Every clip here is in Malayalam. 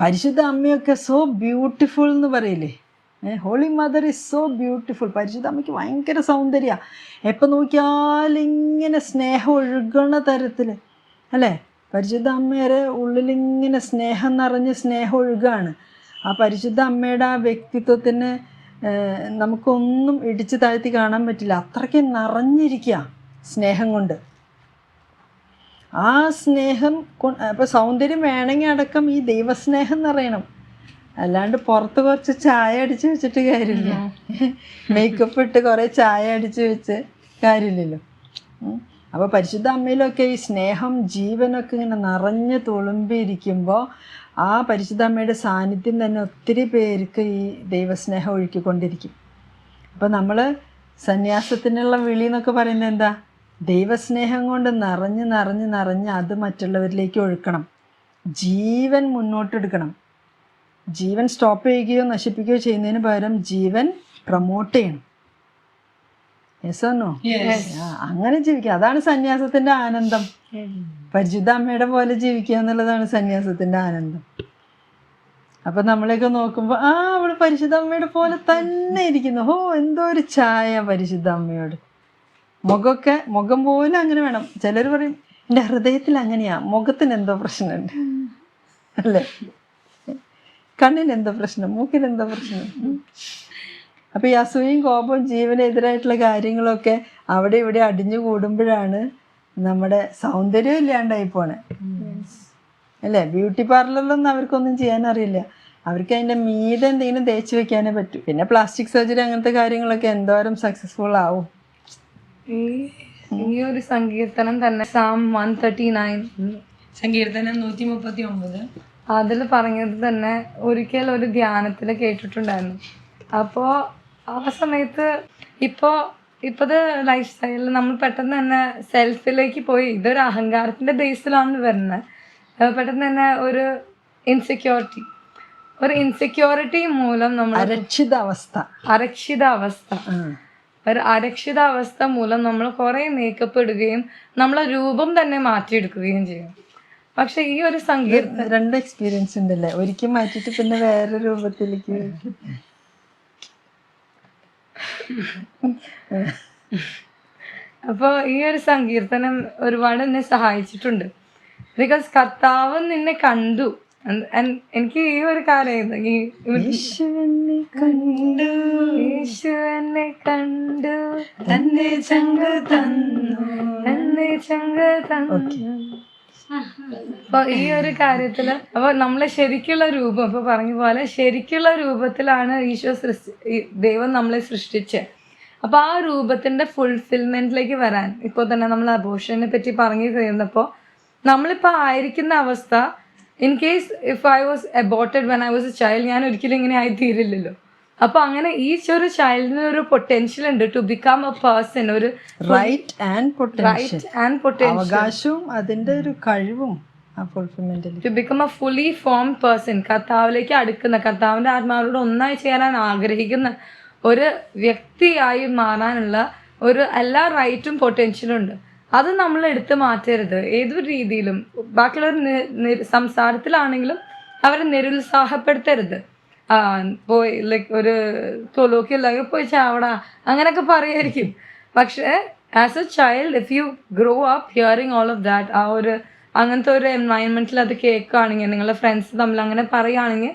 പരിശുദ്ധ അമ്മയൊക്കെ സോ ബ്യൂട്ടിഫുൾ എന്ന് പറയില്ലേ? Holy mother is so beautiful പരിശുദ്ധ അമ്മയ്ക്ക് ഭയങ്കര സൗന്ദര്യമാണ് എപ്പോൾ നോക്കിയാൽ ഇങ്ങനെ സ്നേഹം ഒഴുകണ തരത്തിൽ അല്ലേ? പരിശുദ്ധ അമ്മയുടെ ഉള്ളിലിങ്ങനെ സ്നേഹം നിറഞ്ഞ് സ്നേഹം ഒഴുകാണ്. ആ പരിശുദ്ധ അമ്മയുടെ ആ വ്യക്തിത്വത്തിന് നമുക്കൊന്നും ഇടിച്ചു താഴ്ത്തി കാണാൻ പറ്റില്ല. അത്രയ്ക്ക് നിറഞ്ഞിരിക്കുക സ്നേഹം കൊണ്ട്. ആ സ്നേഹം അപ്പോൾ സൗന്ദര്യം വേണമെങ്കിൽ അടക്കം ഈ ദൈവസ്നേഹം നിറയണം അല്ലാണ്ട് പുറത്ത് കുറച്ച് ചായ അടിച്ച് വെച്ചിട്ട് കാര്യമില്ല. മേക്കപ്പ് ഇട്ട് കുറേ ചായ അടിച്ച് വെച്ച് കാര്യമില്ലല്ലോ. അപ്പോൾ പരിശുദ്ധ അമ്മയിലൊക്കെ ഈ സ്നേഹം ജീവനൊക്കെ ഇങ്ങനെ നിറഞ്ഞ് തുളുമ്പിയിരിക്കുമ്പോൾ ആ പരിശുദ്ധ അമ്മയുടെ സാന്നിധ്യം തന്നെ ഒത്തിരി പേർക്ക് ഈ ദൈവസ്നേഹം ഒഴുക്കിക്കൊണ്ടിരിക്കും. അപ്പോൾ നമ്മൾ സന്യാസത്തിനുള്ള വിളി എന്നൊക്കെ പറയുന്നത് എന്താ? ദൈവസ്നേഹം കൊണ്ട് നിറഞ്ഞ് നിറഞ്ഞ് നിറഞ്ഞ് അത് മറ്റുള്ളവരിലേക്ക് ഒഴുക്കണം. ജീവൻ മുന്നോട്ടെടുക്കണം. ജീവൻ സ്റ്റോപ്പ് ചെയ്യുകയോ നശിപ്പിക്കുകയോ ചെയ്യുന്നതിന് പകരം ജീവൻ പ്രൊമോട്ട് ചെയ്യണം. യെസ് നോ അങ്ങനെ ജീവിക്കുക. അതാണ് സന്യാസത്തിന്റെ ആനന്ദം. പരിശുദ്ധ അമ്മയുടെ പോലെ ജീവിക്കുക എന്നുള്ളതാണ് സന്യാസത്തിന്റെ ആനന്ദം. അപ്പൊ നമ്മളെയൊക്കെ നോക്കുമ്പോൾ ആ അവൾ പരിശുദ്ധ അമ്മയുടെ പോലെ തന്നെ ഇരിക്കുന്നു. ഹോ എന്തോ ഒരു ചായ പരിശുദ്ധ അമ്മയോട്. മുഖമൊക്കെ മുഖം പോലും അങ്ങനെ വേണം. ചിലർ പറയും എന്റെ ഹൃദയത്തിൽ അങ്ങനെയാ. മുഖത്തിന് എന്തോ പ്രശ്നമുണ്ട്. അല്ലേ? കണ്ണിന് എന്തോ പ്രശ്നം മൂക്കിന് എന്തോ പ്രശ്നം. അപ്പോൾ അപ്പൊ ഈ അസൂയും കോപവും ജീവനെതിരായിട്ടുള്ള കാര്യങ്ങളൊക്കെ അവിടെ ഇവിടെ അടിഞ്ഞു കൂടുമ്പോഴാണ് നമ്മുടെ സൗന്ദര്യം ഇല്ലാണ്ടായി പോണേ. അല്ലേ? ബ്യൂട്ടി പാർലറിലൊന്നും അവർക്കൊന്നും ചെയ്യാൻ അറിയില്ല. അവർക്ക് അതിന്റെ മീതെ എന്തെങ്കിലും തേച്ച് വെക്കാനേ പറ്റൂ. പിന്നെ പ്ലാസ്റ്റിക് സർജറി അങ്ങനത്തെ കാര്യങ്ങളൊക്കെ എന്തോരം സക്സസ്ഫുൾ ആവും. ഈ ഒരു സങ്കീർത്തനം തന്നെ സാം വൺ തേർട്ടി നയൻ സങ്കീർത്തനം നൂറ്റി മുപ്പത്തി ഒമ്പത് അതിൽ പറഞ്ഞത് തന്നെ ഒരിക്കൽ ഒരു ധ്യാനത്തിൽ കേട്ടിട്ടുണ്ടായിരുന്നു. അപ്പോൾ ആ സമയത്ത് ഇപ്പോൾ ഇപ്പോഴത്തെ ലൈഫ് സ്റ്റൈലിൽ നമ്മൾ പെട്ടെന്ന് തന്നെ സെൽഫിലേക്ക് പോയി. ഇതൊരു അഹങ്കാരത്തിന്റെ ബേസിലാണ് വരുന്നത്. പെട്ടെന്ന് തന്നെ ഒരു ഇൻസെക്യൂരിറ്റി ഒരു ഇൻസെക്യൂരിറ്റി മൂലം നമ്മൾ അരക്ഷിതാവസ്ഥ. അരക്ഷിതാവസ്ഥ. ഒരു അരക്ഷിതാവസ്ഥ മൂലം നമ്മൾ കുറേ മേക്കപ്പ് ഇടുകയും നമ്മളെ രൂപം തന്നെ മാറ്റിയെടുക്കുകയും ചെയ്യും. പക്ഷെ ഈ ഒരു സങ്കീർത്തനം രണ്ട് എക്സ്പീരിയൻസ് ഉണ്ടല്ലേ? ഒരിക്കൽ മാറ്റിയിട്ട് പിന്നെ വേറെ രൂപത്തിലേക്ക്. അപ്പോൾ ഈ ഒരു സങ്കീർത്തനം ഒരുപാട് എന്നെ സഹായിച്ചിട്ടുണ്ട്. ബിക്കോസ് കർത്താവ് നിന്നെ കണ്ടു. എനിക്ക് ഈ ഒരു കാര്യം ഈ യേശുവിനെ കണ്ടു. തന്റെ ചങ്ക് തന്നു. തന്നെ ചങ്ക തന്നു. അപ്പൊ ഈ ഒരു കാര്യത്തിൽ അപ്പൊ നമ്മളെ ശരിക്കുള്ള രൂപം ഇപ്പൊ പറഞ്ഞ പോലെ ശരിക്കുള്ള രൂപത്തിലാണ് ഈശോ സൃഷ്ടി ദൈവം നമ്മളെ സൃഷ്ടിച്ചത് അപ്പൊ ആ രൂപത്തിന്റെ ഫുൾഫിൽമെന്റിലേക്ക് വരാൻ ഇപ്പോൾ തന്നെ നമ്മൾ അബോഷനെ പറ്റി പറഞ്ഞു തീർന്നപ്പോൾ നമ്മളിപ്പോൾ ആയിരിക്കുന്ന അവസ്ഥ in case if I was aborted when I was a child ഞാൻ ഒരിക്കലും ഇങ്ങനെ ആയി തീരില്ലല്ലോ അപ്പൊ അങ്ങനെ ഈ ഒരു ചൈൽഡിന് ഒരു പൊട്ടൻഷ്യൽ ഉണ്ട് ടു ബിക്കം എ പേഴ്സൺ ഒരു right and right and potential അവകാശവും അതിന്റെ ഒരു കഴിവും to become a fully form person കർത്താവിലേക്ക് അടുക്കുന്ന കർത്താവിന്റെ ആത്മാവിനോട് ഒന്നായി ചേരാൻ ആഗ്രഹിക്കുന്ന ഒരു വ്യക്തിയായി മാറാനുള്ള ഒരു എല്ലാ റൈറ്റും പൊട്ടൻഷ്യലും ഉണ്ട്. അത് നമ്മൾ എടുത്ത് മാറ്റരുത്. ഏതൊരു രീതിയിലും ബാക്കിയുള്ളവർ സംസാരത്തിലാണെങ്കിലും അവരെ നിരുത്സാഹപ്പെടുത്തരുത്. ആ പോയി ലൈക്ക് ഒരു തൊലോക്കിയല്ലാതെ പോയി ചാവട അങ്ങനെയൊക്കെ പറയായിരിക്കും. പക്ഷേ as a child if you grow up hearing all of that ആ ഒരു അങ്ങനത്തെ ഒരു എൻവയൺമെന്റിൽ അത് കേൾക്കുകയാണെങ്കിൽ നിങ്ങളുടെ ഫ്രണ്ട്സ് തമ്മിൽ അങ്ങനെ പറയുകയാണെങ്കിൽ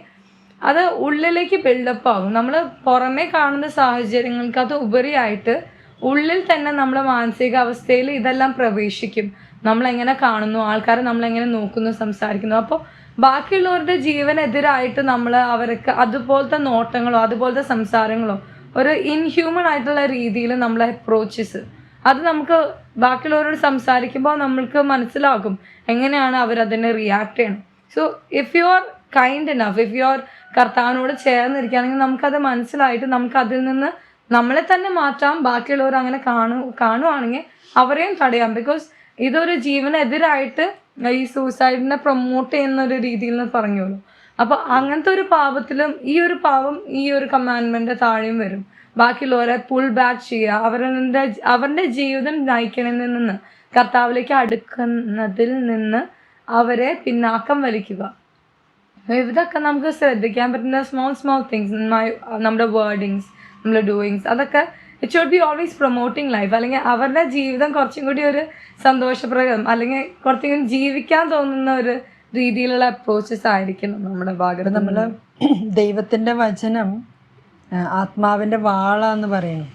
അത് ഉള്ളിലേക്ക് ബിൽഡപ്പ് ആകും നമ്മൾ പുറമേ കാണുന്ന സാഹചര്യങ്ങൾക്ക് അത് ഉപരിയായിട്ട് ഉള്ളിൽ തന്നെ നമ്മുടെ മാനസികാവസ്ഥയിൽ ഇതെല്ലാം പ്രവേശിക്കും. നമ്മളെങ്ങനെ കാണുന്നു? ആൾക്കാരെ നമ്മളെങ്ങനെ നോക്കുന്നു സംസാരിക്കുന്നു? അപ്പോൾ ബാക്കിയുള്ളവരുടെ ജീവനെതിരായിട്ട് നമ്മൾ അവർക്ക് അതുപോലത്തെ നോട്ടങ്ങളോ അതുപോലത്തെ സംസാരങ്ങളോ ഒരു ഇൻഹ്യൂമൻ ആയിട്ടുള്ള രീതിയിൽ നമ്മളെ അപ്രോച്ചസ് അത് നമുക്ക് ബാക്കിയുള്ളവരോട് സംസാരിക്കുമ്പോൾ നമ്മൾക്ക് മനസ്സിലാകും എങ്ങനെയാണ് അവരതിനെ റിയാക്ട് ചെയ്യണം so if you are kind enough if you are കർത്താവിനോട് ചേർന്നിരിക്കുകയാണെങ്കിൽ നമുക്കത് മനസ്സിലായിട്ട് നമുക്ക് അതിൽ നിന്ന് നമ്മളെ തന്നെ മാറ്റാം ബാക്കിയുള്ളവർ അങ്ങനെ കാണു കാണുവാണെങ്കിൽ അവരെയും തടയാം. ബിക്കോസ് ഇതൊരു ജീവനെതിരായിട്ട് ഈ സൂസൈഡിനെ പ്രൊമോട്ട് ചെയ്യുന്ന ഒരു രീതിയിൽ നിന്ന് പറഞ്ഞോളൂ. അപ്പൊ അങ്ങനത്തെ ഒരു പാപത്തിലും ഈ ഒരു പാപം ഈ ഒരു കമാൻഡ്മെന്റ് താഴെയും വരും. ബാക്കിയുള്ളവരെ പുൾ ബാക്ക് ചെയ്യുക അവരുടെ അവരുടെ ജീവിതം നയിക്കണതിൽ നിന്ന് കർത്താവിലേക്ക് അടുക്കുന്നതിൽ നിന്ന് അവരെ പിന്നാക്കം വലിക്കുക. ഇതൊക്കെ നമുക്ക് ശ്രദ്ധിക്കാൻ പറ്റുന്ന സ്മോൾ സ്മോൾ തിങ്സ് നമ്മുടെ വേർഡിങ്സ് നമ്മുടെ ഡൂയിങ്സ് അതൊക്കെ it should be always promoting life അല്ലെങ്കിൽ അവരുടെ ജീവിതം കുറച്ചും കൂടി ഒരു സന്തോഷപ്രദം. അല്ലെങ്കിൽ കുറച്ചും കൂടി ജീവിക്കാൻ തോന്നുന്ന ഒരു രീതിയിലുള്ള അപ്രോച്ചസ് ആയിരിക്കണം നമ്മുടെ ഭാഗത്ത് നമ്മൾ ദൈവത്തിന്റെ വചനം ആത്മാവിന്റെ വാളാന്ന് പറയുന്നു.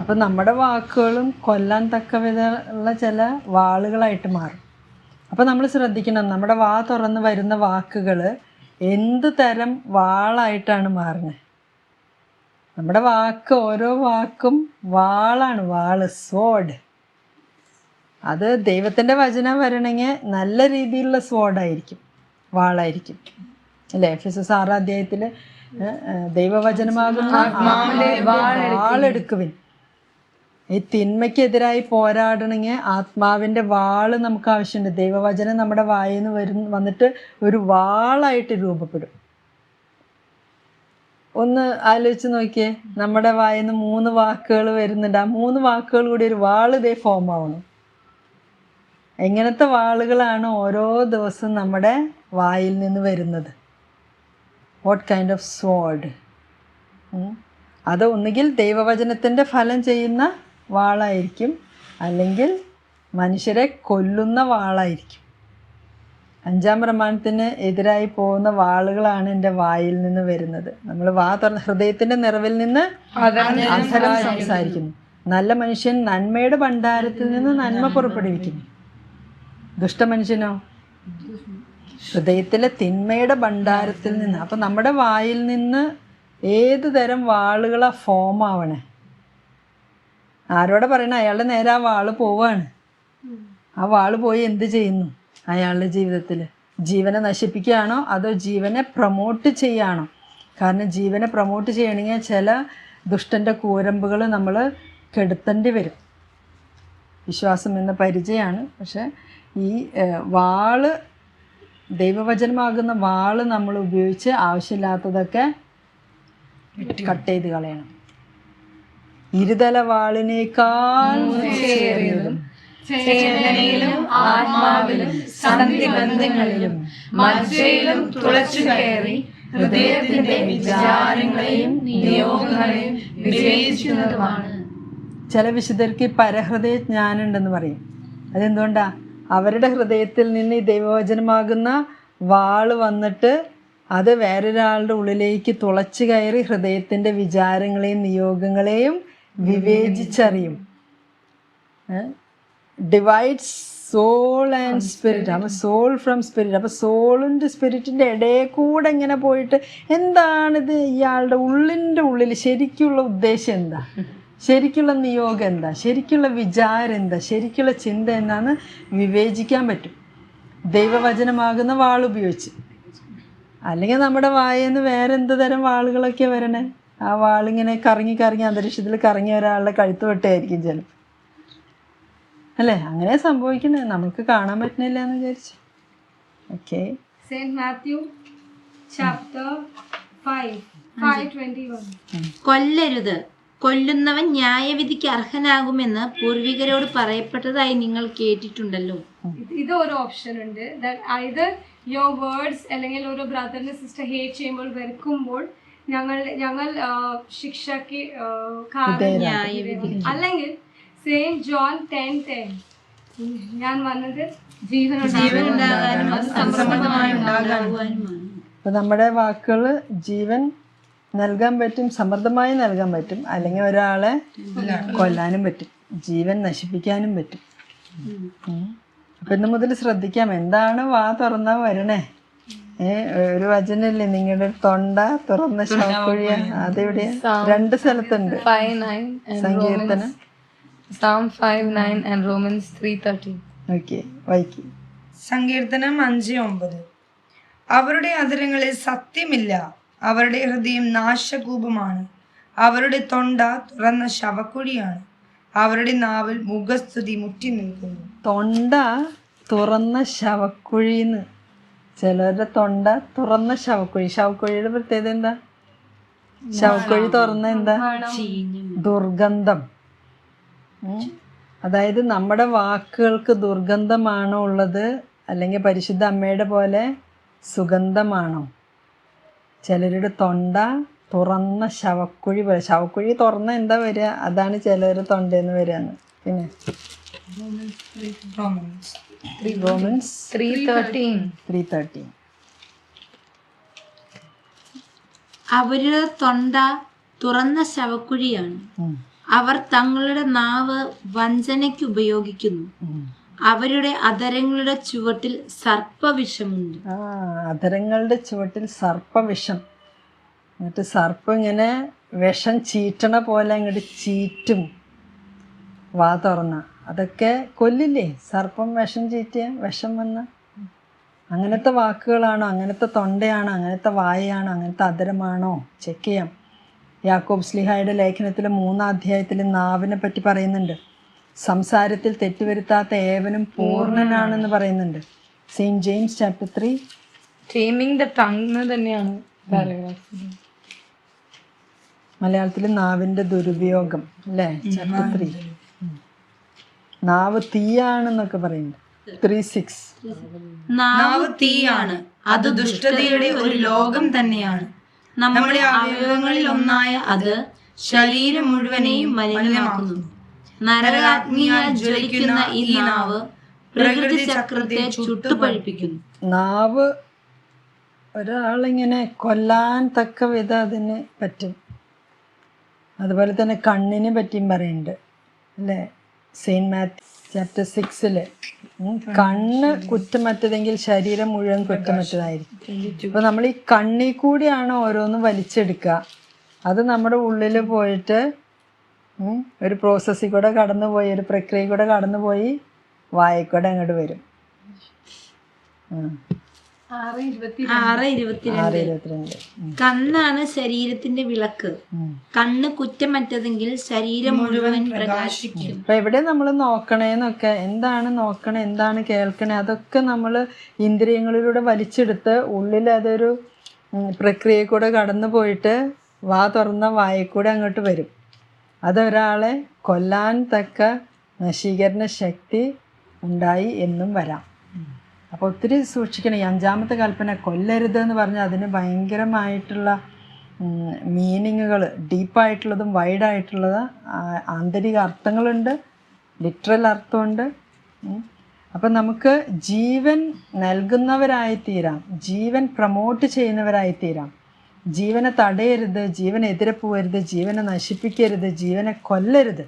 അപ്പം നമ്മുടെ വാക്കുകളും കൊല്ലാൻ തക്ക വിധമുള്ള ചില വാളുകളായിട്ട് മാറും. അപ്പം നമ്മൾ ശ്രദ്ധിക്കണം നമ്മുടെ വാ തുറന്ന് വരുന്ന വാക്കുകൾ എന്ത് തരം വാളായിട്ടാണ് മാറുന്നത് നമ്മുടെ വാക്ക് ഓരോ വാക്കും വാളാണ് വാൾ സ്വോഡ് അത് ദൈവത്തിന്റെ വചനം വരണമെങ്കിൽ നല്ല രീതിയിലുള്ള സ്വോഡായിരിക്കും വാളായിരിക്കും. അല്ലേ? എഫ് എസ് എസ് ആറാം അധ്യായത്തിൽ ദൈവവചനമാകുന്ന വാളെടുക്കുവിൻ. ഈ തിന്മയ്ക്കെതിരായി പോരാടണമെങ്കിൽ ആത്മാവിന്റെ വാൾ നമുക്ക് ആവശ്യമുണ്ട്. ദൈവവചനം നമ്മുടെ വായിൽ നിന്ന് വരും വന്നിട്ട് ഒരു വാളായിട്ട് രൂപപ്പെടും. ഒന്ന് ആലോചിച്ച് നോക്കിയേ. നമ്മുടെ വായന്ന് മൂന്ന് വാക്കുകൾ വരുന്നുണ്ട്. ആ മൂന്ന് വാക്കുകൾ കൂടി ഒരു വാൾ ഇതേ ഫോം ആവുന്നു എങ്ങനത്തെ വാളുകളാണ് ഓരോ ദിവസവും നമ്മുടെ വായിൽ നിന്ന് വരുന്നത്? വാട്ട് കൈൻഡ് ഓഫ് സ്വാഡ് അത് ഒന്നുകിൽ ദൈവവചനത്തിന്റെ ഫലം ചെയ്യുന്ന വാളായിരിക്കും. അല്ലെങ്കിൽ മനുഷ്യരെ കൊല്ലുന്ന വാളായിരിക്കും. അഞ്ചാം പ്രമാണത്തിന് എതിരായി പോകുന്ന വാളുകളാണ് എന്റെ വായിൽ നിന്ന് വരുന്നത്. നമ്മൾ വാ തുറന്ന ഹൃദയത്തിന്റെ നിറവിൽ നിന്ന് അധരം സംസാരിക്കുന്നു. നല്ല മനുഷ്യൻ നന്മയുടെ ഭണ്ഡാരത്തിൽ നിന്ന് നന്മ പുറപ്പെടുവിക്കുന്നു. ദുഷ്ടമനുഷ്യനോ ഹൃദയത്തിലെ തിന്മയുടെ ഭണ്ഡാരത്തിൽ നിന്ന്. അപ്പം നമ്മുടെ വായിൽ നിന്ന് ഏത് തരം വാളുകളാ ഫോം ആവണേ? ആരോടെ പറയണ? അയാളുടെ നേരെ ആ വാൾ പോവാണ്. ആ വാൾ പോയി എന്ത് ചെയ്യുന്നു? അയാളുടെ ജീവിതത്തിൽ. ജീവനെ നശിപ്പിക്കുകയാണോ അതോ ജീവനെ പ്രൊമോട്ട് ചെയ്യുകയാണോ കാരണം ജീവനെ പ്രൊമോട്ട് ചെയ്യണമെങ്കിൽ ചില ദുഷ്ടന്റെ കൂരമ്പുകൾ നമ്മൾ കെടുത്തേണ്ടി വരും. വിശ്വാസം എന്ന പരിചയമാണ്. പക്ഷേ ഈ വാൾ ദൈവവചനമാകുന്ന വാൾ നമ്മൾ ഉപയോഗിച്ച് ആവശ്യമില്ലാത്തതൊക്കെ കട്ട് ചെയ്ത് കളയണം. ഇരുതല വാളിനേക്കാൾ ചേതനയിലും ആത്മാവിലും സന്ധിബന്ധങ്ങളിലും മജ്ജയിലും തുളച്ചു കയറി ഹൃദയത്തിന്റെ വിചാരങ്ങളെയും നിയോഗങ്ങളെയും വിവേചിക്കുന്നതുമാണ് ചില വിശുദ്ധർക്ക് പരഹൃദയ ജ്ഞാനുണ്ടെന്ന് പറയും. അതെന്തുകൊണ്ടാ? അവരുടെ ഹൃദയത്തിൽ നിന്ന് ഈ ദൈവവചനമാകുന്ന വാൾ വന്നിട്ട് അത് വേറൊരാളുടെ ഉള്ളിലേക്ക് തുളച്ചു കയറി ഹൃദയത്തിന്റെ വിചാരങ്ങളെയും നിയോഗങ്ങളെയും വിവേചിച്ചറിയും. ഡിവൈഡ്സ് സോൾ ആൻഡ് സ്പിരിറ്റ് അപ്പോൾ സോൾ ഫ്രം സ്പിരിറ്റ് അപ്പോൾ സോളിന്റെ സ്പിരിറ്റിന്റെ ഇടയിൽ കൂടെ ഇങ്ങനെ പോയിട്ട് എന്താണിത്? ഇയാളുടെ ഉള്ളിന്റെ ഉള്ളിൽ ശരിക്കുള്ള ഉദ്ദേശം എന്താ? ശരിക്കുള്ള നിയോഗം എന്താ? ശരിക്കുള്ള വിചാരം എന്താ? ശരിക്കുള്ള ചിന്ത എന്താന്ന് വിവേചിക്കാൻ പറ്റും. ദൈവവചനമാകുന്ന വാളുപയോഗിച്ച് അല്ലെങ്കിൽ നമ്മുടെ വായന്ന് വേറെ എന്ത് തരം വാളുകളൊക്കെ വരണേ? ആ വാളിങ്ങനെ കറങ്ങി കറങ്ങി അന്തരീക്ഷത്തിൽ കറങ്ങി ഒരാളുടെ കഴുത്ത് വെട്ടായിരിക്കും ചിലപ്പോൾ. അല്ലേ? അങ്ങനെ സംഭവിക്കുന്നത് നമുക്ക് കാണാൻ പറ്റുന്നില്ല എന്ന് വിചാരിച്ചു. ഓക്കെ. Saint Matthew chapter 5, 521. കൊല്ലരുത്. കൊല്ലുന്നവൻ ന്യായവിധിക്ക് അർഹനാകുമെന്ന് പൂർവികരോട് പറയപ്പെട്ടതായി നിങ്ങൾ കേട്ടിട്ടുണ്ടല്ലോ. ഇത് ഒരു ഓപ്ഷൻ ഉണ്ട്. ഐദർ യുവർ വേർഡ്സ് അല്ലെങ്കിൽ ഒരു ബ്രദറിനെ സിസ്റ്റർ ഹേറ്റ് ചെയ്യുമ്പോൾ വെറുക്കുമ്പോൾ ഞങ്ങൾ ഞങ്ങൾ ശിക്ഷയ്ക്ക് അല്ലെങ്കിൽ സെയിം ജോൺ ടെൻ ടെൻ. ഞാൻ വന്നത് അപ്പൊ നമ്മുടെ വാക്കുകൾ ജീവൻ നൽകാൻ പറ്റും സമൃദ്ധമായി നൽകാൻ പറ്റും അല്ലെങ്കിൽ ഒരാളെ കൊല്ലാനും പറ്റും ജീവൻ നശിപ്പിക്കാനും പറ്റും. അപ്പൊ ഇന്ന് മുതൽ ശ്രദ്ധിക്കാം എന്താണ് വാ തുറന്ന വരണേ? ഏ ഒരു വചനല്ലേ നിങ്ങളുടെ തൊണ്ട തുറന്ന ശവക്കുഴിയ അതെവിടെയാ? രണ്ട് സ്ഥലത്തുണ്ട്. സങ്കീർത്തനം. Psalm five nine and Romans three thirty okay വായിക്കും. സങ്കീർത്തനം അഞ്ച് ഒമ്പത്. അവരുടെ അതിരങ്ങളിൽ സത്യമില്ല. അവരുടെ ഹൃദയം നാശകൂപമാണ്. അവരുടെ തൊണ്ട തുറന്ന ശവക്കുഴിയാണ്. അവരുടെ നാവിൽ മുഖസ്തുതി മുറ്റി നിൽക്കുന്നു. തൊണ്ട തുറന്ന ശവക്കുഴിന്ന്. ചിലരുടെ തൊണ്ട തുറന്ന ശവക്കുഴി. ശവക്കുഴിയുടെ പ്രത്യേകത എന്താ? ശവക്കുഴി തുറന്ന എന്താ? ദുർഗന്ധം. അതായത് നമ്മുടെ വാക്കുകൾക്ക് ദുർഗന്ധമാണോ ഉള്ളത്? അല്ലെങ്കിൽ പരിശുദ്ധ അമ്മയുടെ പോലെ സുഗന്ധമാണോ? ചിലരുടെ തൊണ്ട തുറന്ന ശവക്കുഴി പോലെ. ശവക്കുഴി തുറന്ന എന്താ വരിക? അതാണ് ചിലരുടെ തൊണ്ടയെന്ന് വരികയെന്ന്. പിന്നെ? Romans Romans three thirteen three thirty അവരുടെ തൊണ്ട തുറന്ന ശവക്കുഴിയാണ്. അവർ തങ്ങളുടെ നാവ് വഞ്ചനയ്ക്ക് ഉപയോഗിക്കുന്നു. അവരുടെ അധരങ്ങളുടെ ചുവട്ടിൽ സർപ്പവിഷമുണ്ട്. ആ അധരങ്ങളുടെ ചുവട്ടിൽ സർപ്പവിഷം. എന്നിട്ട് സർപ്പം ഇങ്ങനെ വിഷം ചീറ്റണ പോലെ അങ്ങോട്ട് ചീറ്റും. വാ തുറന്ന. അതൊക്കെ കൊല്ലില്ലേ? സർപ്പം വിഷം ചീറ്റിയ വിഷം വന്ന. അങ്ങനത്തെ വാക്കുകളാണോ? അങ്ങനത്തെ തൊണ്ടയാണോ? അങ്ങനത്തെ വായയാണോ? അങ്ങനത്തെ അധരമാണോ ചെക്ക് ചെയ്യാം. യാക്കോബ് സ്ലിഹായുടെ ലേഖനത്തിലെ മൂന്നാം അധ്യായത്തിൽ നാവിനെ പറ്റി പറയുന്നുണ്ട്. സംസാരത്തിൽ തെറ്റുവരുത്താത്ത ഏവനും പൂർണനാണെന്ന് പറയുന്നുണ്ട്. Saint James chapter three. Taming the tongue തന്നെയാണ് മലയാളത്തിൽ നാവിന്റെ ദുരുപയോഗം അല്ലേ? Chapter three. നാവ് തീയാണെന്നൊക്കെ പറയുന്നുണ്ട്. Three six. നാവ് തീയാണ്. അത് ദുഷ്ടതയുടെ ഒരു ലോകം തന്നെയാണ്. നമ്മുടെ അവയവങ്ങളിൽ ഒന്നായ അത് ശരീരം മുഴുവനെയും മലിനമാക്കുന്നു. നരകാഗ്നിയാൽ ജ്വലിക്കുന്ന ഈ നാവ് പ്രകൃതി ചക്രത്തെ ചുട്ടുപഴിപ്പിക്കുന്നു. നാവ് ഒരാളിങ്ങനെ കൊല്ലാൻ തക്ക വിധം അതിന് പറ്റും. അതുപോലെ തന്നെ കണ്ണിനെ പറ്റിയും പറയുന്നുണ്ട്. അല്ലേ? സെയിന്റ് മാത്യു ചാപ്റ്റർ സിക്സിൽ കണ്ണ് കുറ്റമറ്റതെങ്കിൽ ശരീരം മുഴുവൻ കുറ്റമറ്റതായിരിക്കും. അപ്പൊ നമ്മൾ ഈ കണ്ണിൽ കൂടിയാണ് ഓരോന്നും വലിച്ചെടുക്കുക അത് നമ്മുടെ ഉള്ളിൽ പോയിട്ട് ഒരു പ്രോസസ്സിൽ കൂടെ കടന്നുപോയി ഒരു പ്രക്രിയ കൂടെ കടന്നുപോയി വായക്കൂടെ അങ്ങോട്ട് വരും. ആറ് ഇരുപത്തി ആറ് ഇരുപത്തിരണ്ട്. കണ്ണാണ് ശരീരത്തിന്റെ വിളക്ക്. കണ്ണ് കണ്ണ് കുറ്റമറ്റതെങ്കിൽ ശരീരം മുഴുവൻ പ്രകാശിക്കും. ഇപ്പൊ എവിടെ നമ്മൾ നോക്കണേന്നൊക്കെ എന്താണ് നോക്കണേ എന്താണ് കേൾക്കണേ അതൊക്കെ നമ്മൾ ഇന്ദ്രിയങ്ങളിലൂടെ വലിച്ചെടുത്ത് ഉള്ളിൽ അതൊരു പ്രക്രിയ കൂടെ കടന്നു പോയിട്ട് വാ തുറന്ന വായക്കൂടെ അങ്ങോട്ട് വരും. അതൊരാളെ കൊല്ലാൻ തക്ക നശീകരണ ശക്തി ഉണ്ടായി എന്നും വരാം. അപ്പോൾ ഒത്തിരി സൂക്ഷിക്കണം. ഈ അഞ്ചാമത്തെ കൽപ്പന കൊല്ലരുത് എന്ന് പറഞ്ഞാൽ അതിന് ഭയങ്കരമായിട്ടുള്ള മീനിങ്ങുകൾ ഡീപ്പായിട്ടുള്ളതും വൈഡായിട്ടുള്ളത് ആന്തരിക അർത്ഥങ്ങളുണ്ട് ലിറ്ററൽ അർത്ഥമുണ്ട് അപ്പം നമുക്ക് ജീവൻ നൽകുന്നവരായി തീരാം ജീവൻ പ്രൊമോട്ട് ചെയ്യുന്നവരായി തീരാം ജീവനെ തടയരുത് ജീവനെ എതിരെ പോകരുത് ജീവനെ നശിപ്പിക്കരുത് ജീവനെ കൊല്ലരുത്.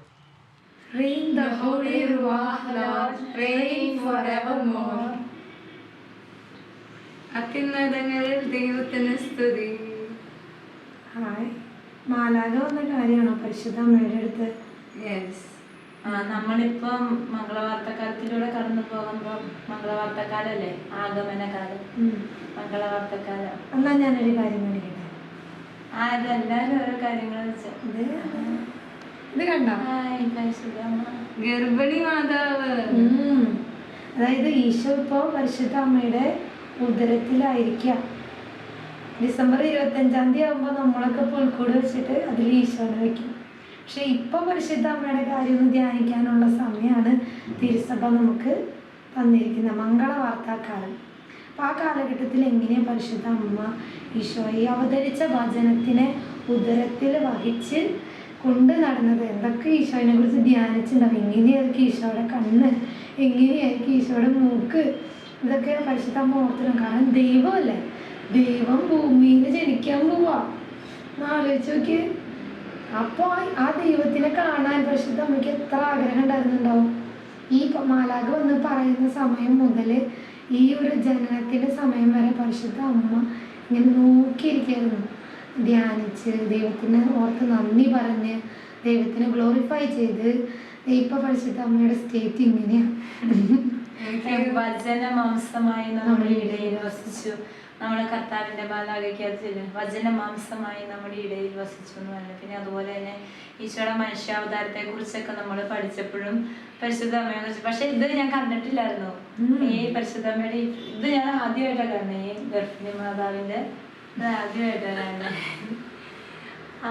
Rain the Holy Ruach, Lord, reign forevermore. അത്യുന്നതങ്ങളിൽ ദൈവത്തിന് സ്തുതി. ഹായ്. മാലാക വന്ന കാര്യമാണോ? പരിശുദ്ധ അമ്മയുടെ അടുത്ത്? യെസ് നമ്മളിപ്പം മംഗളവാർത്തക്കാലത്തിലൂടെ കടന്നു പോകുമ്പോൾ മംഗളവാർത്തക്കാലല്ലേ? ആഗമനകാലം. മംഗളവാർത്തക്കാലം. എന്നാ ഞാനൊരു കാര്യം കാണിക്കട്ടെ ആ ഇതെല്ലാവരും ഓരോ കാര്യങ്ങൾ ഇത്? കണ്ടോ? ഗർഭിണി മാതാവ്. അതായത് ഈശോ ഇപ്പോ പരിശുദ്ധ അമ്മയുടെ ഉദരത്തിലായിരിക്കാം. ഡിസംബർ ഇരുപത്തഞ്ചാം തീയതി ആകുമ്പോൾ നമ്മളൊക്കെ പുൽക്കൂട് വെച്ചിട്ട് അതിൽ ഈശോനെ വെക്കും പക്ഷെ ഇപ്പൊ പരിശുദ്ധ അമ്മയുടെ കാര്യം ഒന്ന് ധ്യാനിക്കാനുള്ള സമയമാണ് തിരുസഭ നമുക്ക് തന്നിരിക്കുന്ന മംഗളവാർത്താക്കാലം അപ്പൊ ആ കാലഘട്ടത്തിൽ എങ്ങനെയാണ് പരിശുദ്ധ അമ്മ ഈശോയെ അവതരിച്ച വചനത്തിനെ ഉദരത്തിൽ വഹിച്ച് കൊണ്ട് നടന്നത്? എന്തൊക്കെ ഈശോനെ കുറിച്ച് ധ്യാനിച്ചിട്ടുണ്ടാവും? എങ്ങനെയായിരിക്കും ഈശോയുടെ കണ്ണ്? എങ്ങനെയായിരിക്കും ഈശോയുടെ ഇതൊക്കെ പരിശുദ്ധ അമ്മ ഓർത്തിടും കാരണം ദൈവമല്ലേ? ദൈവം ഭൂമിയിൽ ജനിക്കാൻ പോവാ. ആലോചിച്ച് നോക്കിയേ. അപ്പോൾ ആ ദൈവത്തിനെ കാണാൻ പരിശുദ്ധ അമ്മയ്ക്ക് എത്ര ആഗ്രഹം ഉണ്ടായിരുന്നുണ്ടാവും? ഈ മാലാഖ വന്ന് പറയുന്ന സമയം മുതൽ ഈ ഒരു ജനനത്തിന്റെ സമയം വരെ പരിശുദ്ധ അമ്മ ഇങ്ങനെ നോക്കിയിരിക്കായിരുന്നു ധ്യാനിച്ച് ദൈവത്തിന് ഓർത്ത് നന്ദി പറഞ്ഞ് ദൈവത്തിനെ ഗ്ലോറിഫൈ ചെയ്ത് ഇപ്പൊ പരിശുദ്ധ അമ്മയുടെ സ്റ്റേറ്റ് ഇങ്ങനെയാണ് വചന മാംസമായി നമ്മുടെ ഇടയിൽ വസിച്ചു. നമ്മുടെ കർത്താവിന്റെ ബാലാകയ്ക്കകത്ത് വചനമാംസമായി നമ്മുടെ ഇടയിൽ വസിച്ചു എന്ന് പറഞ്ഞു. പിന്നെ അതുപോലെ തന്നെ ഈശോയുടെ മനുഷ്യാവതാരത്തെ കുറിച്ചൊക്കെ നമ്മൾ പഠിച്ചപ്പോഴും പരിശുദ്ധമ്മയെ കുറിച്ച് പക്ഷെ ഇത് ഞാൻ കണ്ടിട്ടില്ലായിരുന്നു. ഈ പരിശുദ്ധമ്മയുടെ ഇത് ഞാൻ ആദ്യമായിട്ടാണ് കാണുന്നത് ഈ ഗർഭിണി മാതാവിന്റെ ഇത് ആദ്യമായിട്ടാണ് കാണുന്നത് ആ.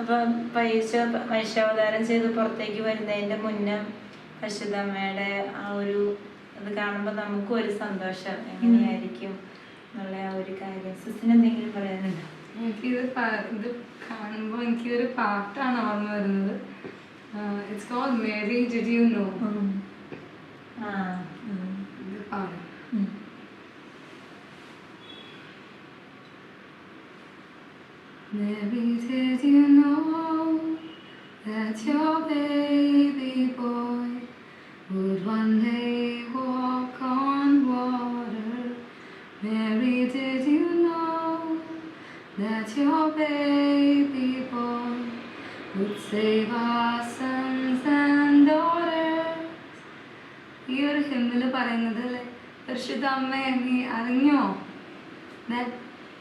അപ്പം പൈസ മനുഷ്യാവതാരം ചെയ്ത് പുറത്തേക്ക് വരുന്നതിന്റെ മുന്നേ പരിശുദ്ധമ്മയുടെ ആ ഒരു അത് കാണുമ്പോൾ നമുക്കും ഒരു സന്തോഷം. എങ്ങനെയായിരിക്കും എന്നുള്ള ആ ഒരു കാര്യം. സിസ്റ്റിന് എന്തെങ്കിലും പറയാനുണ്ടോ? എനിക്കിത് ഇത് കാണുമ്പോൾ എനിക്കൊരു പാട്ടാണ് ഓർമ്മ വരുന്നത്. It's call Mary did you know ഇത് പാടാം. Mary, did you know that your baby ഈ ഒരു ഹിമ്മിൽ പറയുന്നത് അല്ലേ പരിശുദ്ധ അമ്മേ നീ അറിഞ്ഞോ?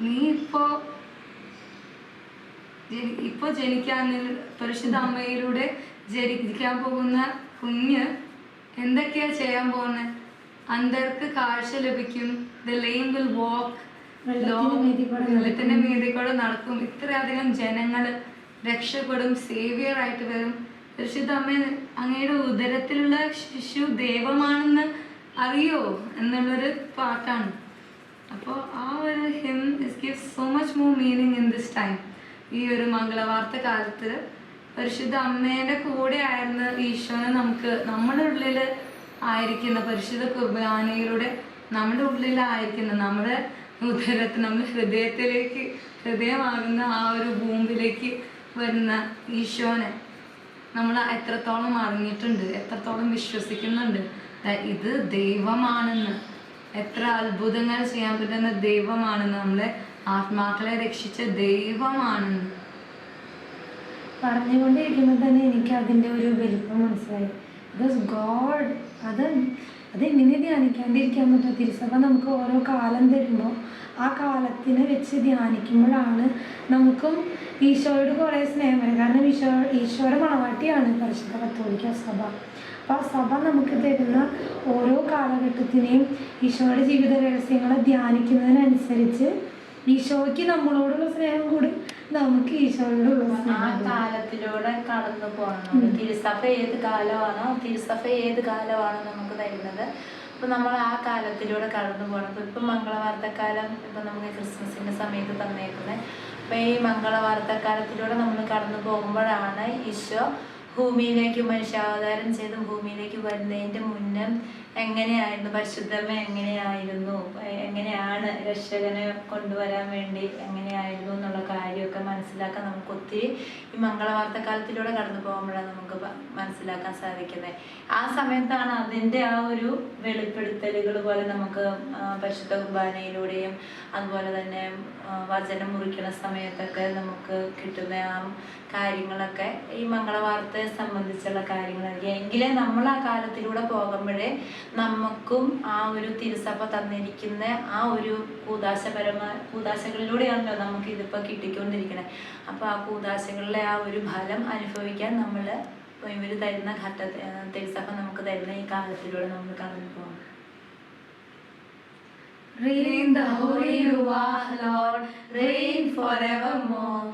നീ ഇപ്പോ ഇപ്പൊ ജനിക്കാൻ പരിശുദ്ധ അമ്മയിലൂടെ ജനിക്കാൻ പോകുന്ന കുഞ്ഞ് എന്തൊക്കെയാ ചെയ്യാൻ പോകുന്നത് അന്തർക്ക് കാഴ്ച ലഭിക്കും. ദ ലെയിം വിൽ വാക്ക് വെള്ളത്തിന്റെ മീതി കൂടെ നടക്കും. ഇത്രയധികം ജനങ്ങൾ രക്ഷപ്പെടും. സേവിയർ ആയിട്ട് വരും. പരിശുദ്ധ അമ്മ അങ്ങയുടെ ഉദരത്തിലുള്ള ശിശു ദൈവമാണെന്ന് അറിയോ എന്നുള്ളൊരു പാട്ടാണ്. അപ്പോൾ ആ ഒരു hymn is give so much more meaning in this time ഈ ഒരു മംഗളവാർത്ത കാലത്ത് പരിശുദ്ധ അമ്മേന്റെ കൂടെ ആയിരുന്ന ഈശോനെ നമുക്ക് നമ്മുടെ ഉള്ളിൽ ആയിരിക്കുന്ന പരിശുദ്ധ കുർബാനയിലൂടെ നമ്മുടെ ഉള്ളിലായിരിക്കുന്ന നമ്മുടെ ഉദരത്തിൽ നമ്മുടെ ഹൃദയത്തിലേക്ക് ഹൃദയമാകുന്ന ആ ഒരു ഭൂമിയിലേക്ക് വരുന്ന ഈശോനെ. നമ്മൾ എത്രത്തോളം അറിഞ്ഞിട്ടുണ്ട് എത്രത്തോളം വിശ്വസിക്കുന്നുണ്ട് ഇത് ദൈവമാണെന്ന്. എത്ര അത്ഭുതങ്ങൾ ചെയ്യാൻ പറ്റുന്ന ദൈവമാണെന്ന് നമ്മളെ ആത്മാക്കളെ രക്ഷിച്ച ദൈവമാണെന്ന്. പറഞ്ഞുകൊണ്ടിരിക്കുമ്പോൾ തന്നെ എനിക്ക് അതിന്റെ ഒരു വലിപ്പം മനസ്സിലായി. ബിക്കോസ് ഗോഡ് അത് അത് എങ്ങനെ ധ്യാനിക്കാണ്ടിരിക്കാൻ പറ്റും. തിരുസഭ നമുക്ക് ഓരോ കാലം തരുമ്പോൾ ആ കാലത്തിനെ വെച്ച് ധ്യാനിക്കുമ്പോഴാണ് നമുക്കും ഈശോയോട് കുറേ സ്നേഹം വരും. കാരണം ഈശോ ഈശോയുടെ മണവാട്ടിയാണ് പരിശുദ്ധ കത്തോലിക്ക സഭ. അപ്പോൾ ആ സഭ നമുക്ക് തരുന്ന ഓരോ കാലഘട്ടത്തിനെയും ഈശോയുടെ ജീവിത രഹസ്യങ്ങളെ ധ്യാനിക്കുന്നതിനനുസരിച്ച് ഈശോയ്ക്ക് നമ്മളോടുള്ള സ്നേഹം കൂടി നമുക്ക് ഈശോയോടുള്ള ആ കാലത്തിലൂടെ കടന്നു പോകണം. തിരുസഭ ഏത് കാലമാണോ തിരുസഭ ഏത് കാലമാണോ നമുക്ക് തരുന്നത്. അപ്പൊ നമ്മൾ ആ കാലത്തിലൂടെ കടന്നു പോകണം. ഇപ്പൊ ഇപ്പൊ മംഗളവാർത്തക്കാലം ഇപ്പൊ നമുക്ക് ക്രിസ്മസിന്റെ സമയത്ത് തന്നേക്കുന്നത് ഈ മംഗളവാർത്തക്കാലത്തിലൂടെ നമ്മൾ കടന്നു പോകുമ്പോഴാണ് ഈശോ ഭൂമിയിലേക്ക് മനുഷ്യാവതാരം ചെയ്ത് ഭൂമിയിലേക്ക് വരുന്നതിന്റെ മുന്നേ എങ്ങനെയായിരുന്നു? പരിശുദ്ധമ എങ്ങനെയായിരുന്നു? എങ്ങനെയാണ് രക്ഷകനെ കൊണ്ടുവരാൻ വേണ്ടി എങ്ങനെയായിരുന്നു എന്നുള്ള കാര്യമൊക്കെ മനസ്സിലാക്കാൻ നമുക്ക് ഒത്തിരി ഈ മംഗളവാർത്ത കാലത്തിലൂടെ കടന്നു പോകുമ്പോഴാണ് നമുക്ക് മനസ്സിലാക്കാൻ സാധിക്കുന്നത്. ആ സമയത്താണ് അതിന്റെ ആ ഒരു വെളിപ്പെടുത്തലുകൾ പോലെ നമുക്ക് പരിശുദ്ധ കുർബാനയിലൂടെയും അതുപോലെ തന്നെ വചനം മുറിക്കുന്ന സമയത്തൊക്കെ നമുക്ക് കിട്ടുന്ന ആ കാര്യങ്ങളൊക്കെ ഈ മംഗളവാർത്തയെ സംബന്ധിച്ചുള്ള കാര്യങ്ങളായിരിക്കും. എങ്കിലേ നമ്മൾ ആ കാലത്തിലൂടെ പോകുമ്പോഴേ നമുക്കും ആ ഒരു തിരുസഭ തന്നിരിക്കുന്ന ആ ഒരു കൂതാശപരമായ കൂതാശകളിലൂടെയാണല്ലോ നമുക്ക് ഇതിപ്പോൾ കിട്ടിക്കൊണ്ടിരിക്കുന്നത് അപ്പോൾ ആ കൂതാശകളിലെ ആ ഒരു ഫലം അനുഭവിക്കാൻ നമ്മൾ ഇവർ തരുന്ന ഘട്ട തിരുസഭ നമുക്ക് തരുന്ന ഈ കാലത്തിലൂടെ നമ്മൾ കടന്നു പോകണം Rain the holy Ruach, Lord, reign forevermore.